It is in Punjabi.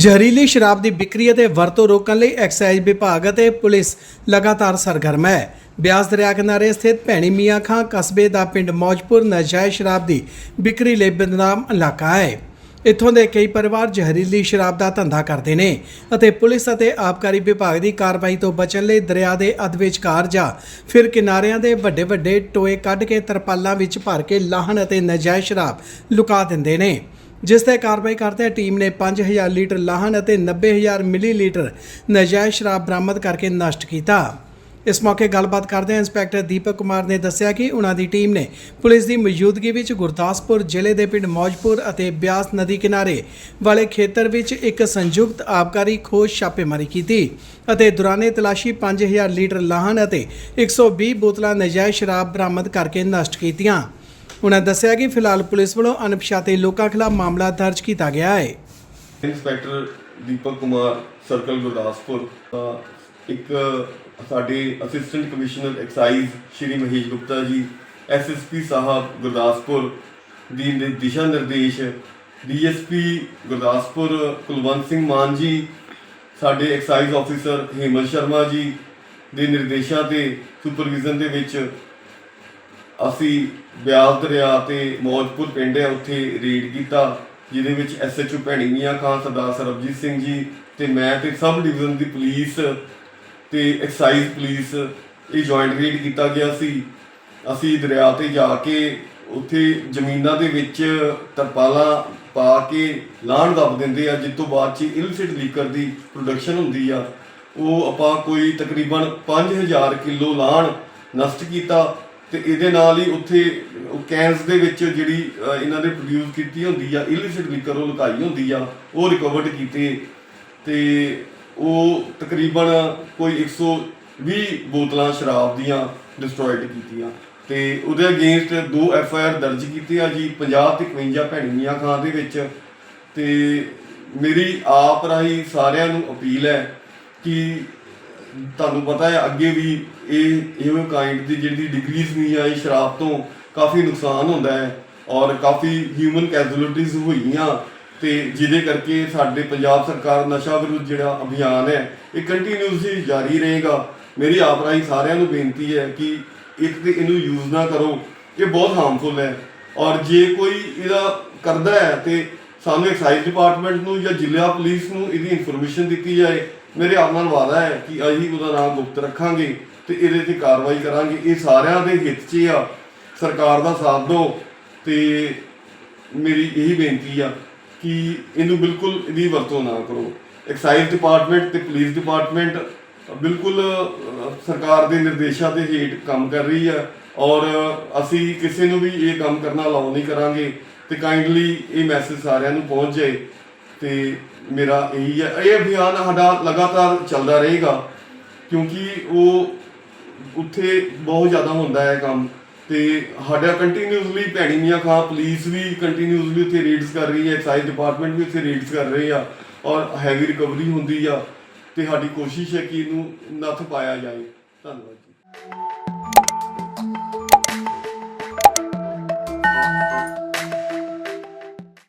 ਜ਼ਹਿਰੀਲੀ ਸ਼ਰਾਬ ਦੀ ਵਿਕਰੀ ਅਤੇ ਵਰਤੋਂ ਰੋਕਣ ਲਈ ਐਕਸਾਈਜ਼ ਵਿਭਾਗ ਅਤੇ ਪੁਲਿਸ ਲਗਾਤਾਰ ਸਰਗਰਮ ਹੈ। ਬਿਆਸ ਦਰਿਆ ਕਿਨਾਰੇ ਸਥਿਤ ਭੈਣੀ ਮੀਆਂ ਖਾਂ ਕਸਬੇ ਦਾ ਪਿੰਡ ਮੌਜਪੁਰ ਨਜਾਇਜ਼ ਸ਼ਰਾਬ ਦੀ ਵਿਕਰੀ ਲਈ ਬਦਨਾਮ ਇਲਾਕਾ ਹੈ। ਇੱਥੋਂ ਦੇ ਕਈ ਪਰਿਵਾਰ ਜ਼ਹਿਰੀਲੀ ਸ਼ਰਾਬ ਦਾ ਧੰਦਾ ਕਰਦੇ ਨੇ ਅਤੇ ਪੁਲਿਸ ਅਤੇ ਆਬਕਾਰੀ ਵਿਭਾਗ ਦੀ ਕਾਰਵਾਈ ਤੋਂ ਬਚਣ ਲਈ ਦਰਿਆ ਦੇ ਅੱਧ ਵਿਚਕਾਰ ਜਾਂ ਫਿਰ ਕਿਨਾਰਿਆਂ ਦੇ ਵੱਡੇ ਵੱਡੇ ਟੋਏ ਕੱਢ ਕੇ ਤਰਪਾਲਾਂ ਵਿੱਚ ਭਰ ਕੇ ਲਾਹਣ ਅਤੇ ਨਜਾਇਜ਼ ਸ਼ਰਾਬ ਲੁਕਾ ਦਿੰਦੇ ਨੇ। ਜਿਸ ਤੇ ਕਾਰਵਾਈ ਕਰਦਿਆਂ ਟੀਮ ਨੇ 5000 ਲੀਟਰ ਲਾਹਣ ਅਤੇ 90000 ਮਿਲੀਲੀਟਰ ਨਜਾਇਜ਼ ਸ਼ਰਾਬ ਬਰਾਮਦ ਕਰਕੇ ਨਸ਼ਟ ਕੀਤਾ। ਇਸ ਮੌਕੇ ਗੱਲਬਾਤ ਕਰਦੇ ਇੰਸਪੈਕਟਰ ਦੀਪਕ ਕੁਮਾਰ ਨੇ ਦੱਸਿਆ ਕਿ ਉਹਨਾਂ ਦੀ ਟੀਮ ਨੇ ਪੁਲਿਸ ਦੀ ਮੌਜੂਦਗੀ ਵਿੱਚ ਗੁਰਦਾਸਪੁਰ ਜ਼ਿਲ੍ਹੇ ਦੇ ਪਿੰਡ ਮੌਜਪੁਰ ਅਤੇ ਬਿਆਸ ਨਦੀ ਕਿਨਾਰੇ ਵਾਲੇ ਖੇਤਰ ਵਿੱਚ ਇੱਕ ਸੰਯੁਕਤ ਆਬਕਾਰੀ ਖੋਜ ਛਾਪੇਮਾਰੀ ਕੀਤੀ ਅਤੇ ਦੌਰਾਨੇ ਤਲਾਸ਼ੀ 5000 ਲੀਟਰ ਲਾਹਣ ਅਤੇ 120 ਬੋਤਲਾਂ ਨਜਾਇਜ਼ ਸ਼ਰਾਬ ਬਰਾਮਦ ਕਰਕੇ ਨਸ਼ਟ ਕੀਤੀਆਂ। ਉਹਨਾਂ ਦੱਸਿਆ ਕਿ ਫਿਲਹਾਲ ਪੁਲਿਸ ਵੱਲੋਂ ਅਣਪਛਾਤੇ ਲੋਕਾਂ ਖਿਲਾਫ ਮਾਮਲਾ ਦਰਜ ਕੀਤਾ ਗਿਆ ਹੈ। ਇੰਸਪੈਕਟਰ ਦੀਪਕ ਕੁਮਾਰ ਸਰਕਲ ਗੁਰਦਾਸਪੁਰ ਅ, ਇੱਕ ਸਾਡੇ assistant commissioner excise Shri Mahesh Gupta ji SSP ਸਾਹਿਬ ਗੁਰਦਾਸਪੁਰ ਦੀ ਦਿਸ਼ਾ ਨਿਰਦੇਸ਼ ਡੀਐਸਪੀ ਗੁਰਦਾਸਪੁਰ ਕੁਲਵੰਤ ਸਿੰਘ ਮਾਨ ਜੀ ਸਾਡੇ ਐਕਸਾਈਜ਼ ਆਫੀਸਰ ਹੇਮਲ ਸ਼ਰਮਾ ਜੀ ਦੇ ਨਿਰਦੇਸ਼ਾਂ ਤੇ ਸੁਪਰਵਿਜ਼ਨ ਦੇ ਵਿੱਚ ਅਸੀਂ ਬਿਆਸ ਦਰਿਆ ਤੇ ਮੌਜਪੁਰ ਪਿੰਡ ਹੈ ਉੱਥੇ ਰੇਡ ਕੀਤਾ, ਜਿਹਦੇ ਵਿੱਚ ਐਸਐਚਓ ਭੈਣੀ ਮੀਆਂ ਖਾਨ, ਸਰਦਾਰ ਸਰਬਜੀਤ ਸਿੰਘ ਜੀ ਤੇ ਮੈਂ ਤੇ ਸਬ ਡਿਵੀਜ਼ਨ ਦੀ ਪੁਲਿਸ ਤੇ ਐਕਸਾਈਜ਼ ਪੁਲਿਸ, ਇਹ ਜੁਆਇੰਟ ਰੇਡ ਕੀਤਾ ਗਿਆ ਸੀ। ਅਸੀਂ ਦਰਿਆ ਤੇ ਜਾ ਕੇ ਉੱਥੇ ਜ਼ਮੀਨਾਂ ਦੇ ਵਿੱਚ ਤਰਪਾਲਾਂ ਪਾ ਕੇ ਲਾਣ ਦੱਬ ਦਿੰਦੇ ਆ ਜਿਸ ਤੋਂ ਬਾਅਦ ਚ ਇਲਸਿਟ ਲੀਕਰ ਦੀ ਪ੍ਰੋਡਕਸ਼ਨ ਹੁੰਦੀ ਆ। ਉਹ ਆਪਾਂ ਕੋਈ ਤਕਰੀਬਨ 5000 ਕਿਲੋ ਲਾਣ ਨਸ਼ਟ ਕੀਤਾ। ਤੇ ਇਹਦੇ ਨਾਲ ਹੀ ਉੱਥੇ, ਉਹ ਕੈਨਸ ਦੇ ਵਿੱਚ ਜਿਹੜੀ ਇਹਨਾਂ ਨੇ ਪ੍ਰੋਡਿਊਸ ਕੀਤੀ ਹੁੰਦੀ ਆ ਇਲਿਸਿਟ ਲਿਕਰ ਉਹ ਲੁਕਾਈ ਹੁੰਦੀ ਆ, ਉਹ ਰਿਕਵਰਡ ਕੀਤੇ। ਤੇ ਉਹ ਤਕਰੀਬਨ ਕੋਈ 120 ਬੋਤਲਾਂ ਸ਼ਰਾਬ ਦੀਆਂ ਡਿਸਟਰੋਇਡ ਕੀਤੀਆਂ। ਤੇ ਉਹਦੇ ਅਗੇਂਸਟ ਦੋ ਐਫ ਆਈ ਆਰ ਦਰਜ ਕੀਤੀ ਆ ਜੀ 50 ਤੇ 51 ਭੈਣੀਆਂ ਖਾਂ ਦੇ ਵਿੱਚ। ਤੇ ਮੇਰੀ ਆਪ ਰਾਹੀਂ ਸਾਰਿਆਂ ਨੂੰ ਅਪੀਲ ਹੈ ਕਿ ਤੁਹਾਨੂੰ ਪਤਾ ਹੈ, ਅੱਗੇ ਵੀ ਇਹ, ਇਹੋ ਕਾਈਂਡ ਦੀ ਜਿਹੜੀ ਡਿਗਰੀਜ਼ ਨਹੀਂ ਆਈ ਸ਼ਰਾਬ ਤੋਂ, ਕਾਫੀ ਨੁਕਸਾਨ ਹੁੰਦਾ ਹੈ ਔਰ ਕਾਫੀ ਹਿਊਮਨ ਕੈਜ਼ੁਅਲਟੀਜ਼ ਹੋਈਆਂ ਤੇ ਜਿਹਦੇ ਕਰਕੇ ਸਾਡੇ ਪੰਜਾਬ ਸਰਕਾਰ ਨਸ਼ਾ ਵਿਰੁੱਧ ਜਿਹੜਾ ਅਭਿਆਨ ਹੈ, ਇਹ ਕੰਟੀਨਿਊਸਲੀ ਜਾਰੀ ਰਹੇਗਾ। ਮੇਰੀ ਆਪ ਰਾਹੀਂ ਸਾਰਿਆਂ ਨੂੰ ਬੇਨਤੀ ਹੈ ਕਿ ਇੱਕ ਤੇ ਇਹਨੂੰ ਯੂਜ਼ ਨਾ ਕਰੋ, ਇਹ ਬਹੁਤ ਹਾਰਮਫੁਲ ਹੈ ਔਰ ਜੇ ਕੋਈ ਇਹਦਾ ਕਰਦਾ ਹੈ ਤੇ ਸਾਨੂੰ ਐਕਸਾਈਜ਼ ਡਿਪਾਰਟਮੈਂਟ ਨੂੰ ਜਾਂ ਜ਼ਿਲ੍ਹਾ ਪੁਲਿਸ ਨੂੰ ਇਹਦੀ ਇਨਫੋਰਮੇਸ਼ਨ ਦਿੱਤੀ ਜਾਏ। ਮੇਰੇ ਆਪ ਨਾਲ ਵਾਅਦਾ ਹੈ ਕਿ ਅਸੀਂ ਉਹਦਾ ਨਾਮ ਗੁਪਤ ਰੱਖਾਂਗੇ ਤੇ ਇਹਦੇ ਤੇ ਕਾਰਵਾਈ ਕਰਾਂਗੇ। ਇਹ ਸਾਰਿਆਂ ਦੇ ਹਿੱਤ 'ਚ ਆ। ਸਰਕਾਰ ਦਾ ਸਾਥ ਦਿਓ ਤੇ ਮੇਰੀ ਇਹੀ ਬੇਨਤੀ ਆ ਕਿ ਇਹਨੂੰ ਬਿਲਕੁਲ ਇਹਦੀ ਵਰਤੋਂ ਨਾ ਕਰੋ। ਐਕਸਾਈਜ਼ ਡਿਪਾਰਟਮੈਂਟ ਤੇ ਪੁਲਿਸ ਡਿਪਾਰਟਮੈਂਟ ਬਿਲਕੁਲ ਸਰਕਾਰ ਦੇ ਨਿਰਦੇਸ਼ਾਂ ਦੇ ਹੇਠ ਕੰਮ ਕਰ ਰਹੀ ਆ ਔਰ ਅਸੀਂ ਕਿਸੇ ਨੂੰ ਵੀ ਇਹ ਕੰਮ ਕਰਨਾ ਅਲਾਉ ਨਹੀਂ ਕਰਾਂਗੇ। ਤੇ ਕਾਈਂਡਲੀ ਇਹ ਮੈਸੇਜ ਸਾਰਿਆਂ ਨੂੰ ਪਹੁੰਚ ਜਾਏ ਤੇ ਮੇਰਾ ਇਹੀ ਹੈ। ਇਹ ਅਭਿਆਨ ਸਾਡਾ ਲਗਾਤਾਰ ਚੱਲਦਾ ਰਹੇਗਾ ਕਿਉਂਕਿ ਉਹ ਉੱਥੇ ਬਹੁਤ ਜ਼ਿਆਦਾ ਹੁੰਦਾ ਹੈ ਕੰਮ ਤੇ ਸਾਡਾ ਕੰਟੀਨਿਊਸਲੀ ਭੈਣੀ ਮੀਆਂ ਖਾਂ ਪੁਲਿਸ ਵੀ ਕੰਟੀਨਿਊਸਲੀ ਉੱਥੇ ਰੇਡਸ ਕਰ ਰਹੀ ਹੈ ਐਕਸਾਈਜ਼ ਡਿਪਾਰਟਮੈਂਟ ਵੀ ਉੱਥੇ ਰੇਡਸ ਕਰ ਰਹੇ ਆ ਔਰ ਹੈਵੀ ਰਿਕਵਰੀ ਹੁੰਦੀ ਆ ਤੇ ਸਾਡੀ ਕੋਸ਼ਿਸ਼ ਹੈ ਕਿ ਇਹਨੂੰ ਨੱਥ ਪਾਇਆ ਜਾਏ। ਧੰਨਵਾਦ।